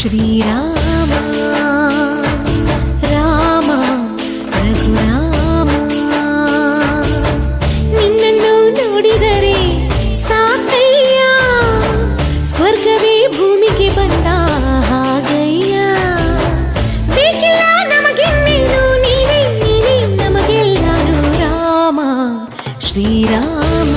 श्रीराम राम रघुराम ನಿನ್ನನ್ನು ನೋಡಿದರೆ ಸಾಕಯ್ಯ, ಸ್ವರ್ಗವೇ ಭೂಮಿಗೆ ಬಂದ ಹಾಗಯ್ಯ. ಬೇಕಿಲ್ಲ ನಮಗೆನ್ನೇನು, ನೀನೇ ನೀನೇ ನಮಗೆಲ್ಲಾನು ರಾಮ, ಶ್ರೀರಾಮ.